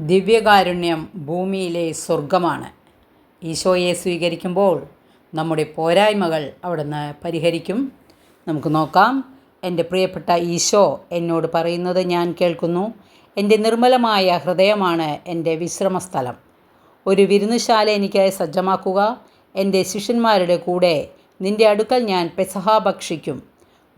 ദിവ്യകാരുണ്യം ഭൂമിയിലെ സ്വർഗമാണ് ഈശോയെ സ്വീകരിക്കുമ്പോൾ നമ്മുടെ പോരായ്മകൾ അവിടുന്ന് പരിഹരിക്കും. നമുക്ക് നോക്കാം. എന്റെ പ്രിയപ്പെട്ട ഈശോ എന്നോട് പറയുന്നത് ഞാൻ കേൾക്കുന്നു. എന്റെ നിർമ്മലമായ ഹൃദയമാണ് എന്റെ വിശ്രമസ്ഥലം. ഒരു വിരുന്നുശാല എനിക്കായി സജ്ജമാക്കുക. എന്റെ ശിഷ്യന്മാരുടെ കൂടെ നിന്റെ അടുക്കൽ ഞാൻ പെസഹ ഭക്ഷിക്കും.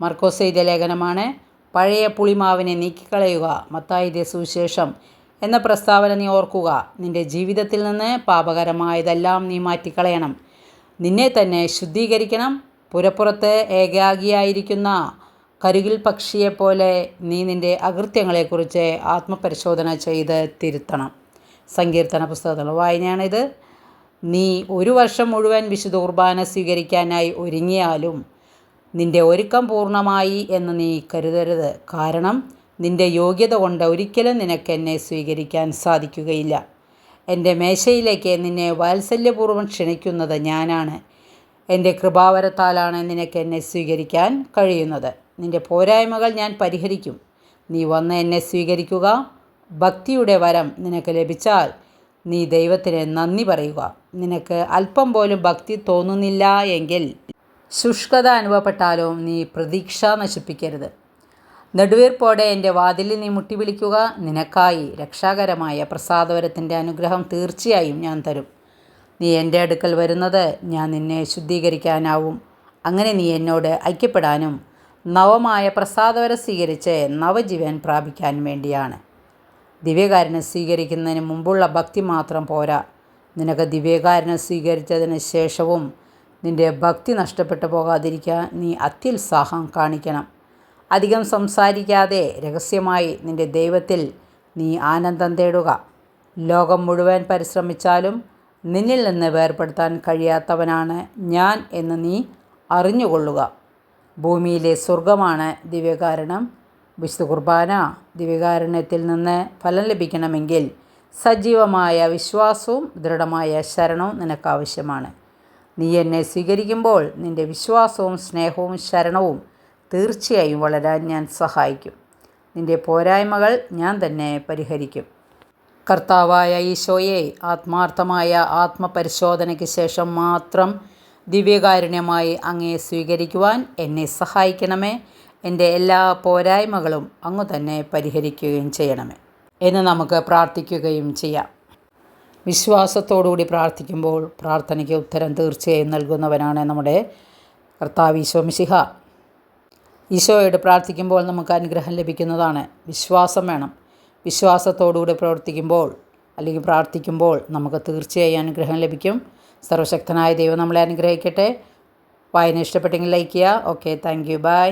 മർക്കോസ് ചെയ്ത ലേഖനമാണ് പഴയ പുളിമാവിനെ നീക്കിക്കളയുക. മത്തായിന്റെ സുവിശേഷം എന്ന പ്രസ്താവന നീ ഓർക്കുക. നിന്റെ ജീവിതത്തിൽ നിന്ന് പാപകരമായതെല്ലാം നീ മാറ്റിക്കളയണം. നിന്നെ തന്നെ ശുദ്ധീകരിക്കണം. പുരപ്പുറത്ത് ഏകാഗിയായിരിക്കുന്ന കരുകിൽ പക്ഷിയെപ്പോലെ നീ നിന്റെ അകൃത്യങ്ങളെക്കുറിച്ച് ആത്മപരിശോധന ചെയ്ത് തിരുത്തണം. സങ്കീർത്തന പുസ്തകത്തിലുള്ള വായനയാണിത്. നീ ഒരു വർഷം മുഴുവൻ വിശുദ്ധ കുർബാന സ്വീകരിക്കാനായി ഒരുങ്ങിയാലും നിന്റെ ഒരുക്കം പൂർണമായി എന്ന് നീ കരുതരുത്. കാരണം നിന്റെ യോഗ്യത കൊണ്ട് ഒരിക്കലും നിനക്ക് എന്നെ സ്വീകരിക്കാൻ സാധിക്കുകയില്ല. എന്റെ മേശയിലേക്ക് നിന്നെ വാത്സല്യപൂർവം ക്ഷണിക്കുന്നത് ഞാനാണ്. എന്റെ കൃപാവരത്താലാണ് നിനക്ക് എന്നെ സ്വീകരിക്കാൻ കഴിയുന്നത്. നിന്റെ പോരായ്മകൾ ഞാൻ പരിഹരിക്കും. നീ വന്ന് എന്നെ സ്വീകരിക്കുക. ഭക്തിയുടെ വരം നിനക്ക് ലഭിച്ചാൽ നീ ദൈവത്തിന് നന്ദി പറയുക. നിനക്ക് അല്പം പോലും ഭക്തി തോന്നുന്നില്ല എങ്കിൽ ശുഷ്കത അനുഭവപ്പെട്ടാലും നീ പ്രതീക്ഷ നശിപ്പിക്കരുത്. നെടുവീർപ്പോടെ എന്റെ വാതിലിൽ നീ മുട്ടി വിളിക്കുക. നിനക്കായി രക്ഷാകരമായ പ്രസാദവരത്തിന്റെ അനുഗ്രഹം തീർച്ചയായും ഞാൻ തരും. നീ എന്റെ അടുക്കൽ വരുന്നത് ഞാൻ നിന്നെ ശുദ്ധീകരിക്കാനാവും. അങ്ങനെ നീ എന്നോട് ഐക്യപ്പെടാനും നവമായ പ്രസാദവരം സ്വീകരിച്ച് നവജീവൻ പ്രാപിക്കാൻ വേണ്ടിയാണ്. ദിവ്യകാരനെ സ്വീകരിക്കുന്നതിന് മുമ്പുള്ള ഭക്തി മാത്രം പോരാ. നിനക്ക് ദിവ്യകാരനെ സ്വീകരിച്ചതിന് ശേഷവും നിന്റെ ഭക്തി നഷ്ടപ്പെട്ടു പോകാതിരിക്കാൻ നീ അത്യുത്സാഹം കാണിക്കണം. അധികം സംസാരിക്കാതെ രഹസ്യമായി നിന്റെ ദൈവത്തിൽ നീ ആനന്ദം തേടുക. ലോകം മുഴുവൻ പരിശ്രമിച്ചാലും നിന്നിൽ നിന്ന് വേർപെടുത്താൻ കഴിയാത്തവനാണ് ഞാൻ എന്ന് നീ അറിഞ്ഞുകൊള്ളുക. ഭൂമിയിലെ സ്വർഗമാണ് ദിവ്യകാരണം. വിശുദ്ധ കുർബാന ദിവ്യകാരണത്തിൽ നിന്ന് ഫലം ലഭിക്കണമെങ്കിൽ സജീവമായ വിശ്വാസവും ദൃഢമായ ശരണവും നിനക്കാവശ്യമാണ്. നീ എന്നെ സ്വീകരിക്കുമ്പോൾ നിന്റെ വിശ്വാസവും സ്നേഹവും ശരണവും തീർച്ചയായും വളരാൻ ഞാൻ സഹായിക്കും. നിന്റെ പോരായ്മകൾ ഞാൻ തന്നെ പരിഹരിക്കും. കർത്താവായ ഈശോയെ ആത്മാർത്ഥമായ ആത്മപരിശോധനയ്ക്ക് ശേഷം മാത്രം ദിവ്യകാരുണ്യമായി അങ്ങയെ സ്വീകരിക്കുവാൻ എന്നെ സഹായിക്കണമേ. എന്റെ എല്ലാ പോരായ്മകളും അങ്ങ് തന്നെ പരിഹരിക്കുകയും ചെയ്യണമേ എന്ന് നമുക്ക് പ്രാർത്ഥിക്കുകയും ചെയ്യാം. വിശ്വാസത്തോടുകൂടി പ്രാർത്ഥിക്കുമ്പോൾ പ്രാർത്ഥനയ്ക്ക് ഉത്തരം തീർച്ചയായും നൽകുന്നവനാണ് നമ്മുടെ കർത്താവ് ഈശോ മിശിഹ. ഈശോയോട് പ്രാർത്ഥിക്കുമ്പോൾ നമുക്ക് അനുഗ്രഹം ലഭിക്കുന്നതാണ്. വിശ്വാസം വേണം. വിശ്വാസത്തോടുകൂടി പ്രവർത്തിക്കുമ്പോൾ അല്ലെങ്കിൽ പ്രാർത്ഥിക്കുമ്പോൾ നമുക്ക് തീർച്ചയായും അനുഗ്രഹം ലഭിക്കും. സർവശക്തനായ ദൈവം നമ്മളെ അനുഗ്രഹിക്കട്ടെ. വായന ഇഷ്ടപ്പെട്ടെങ്കിൽ ലൈക്ക് ചെയ്യുക. Okay thank you. ബൈ.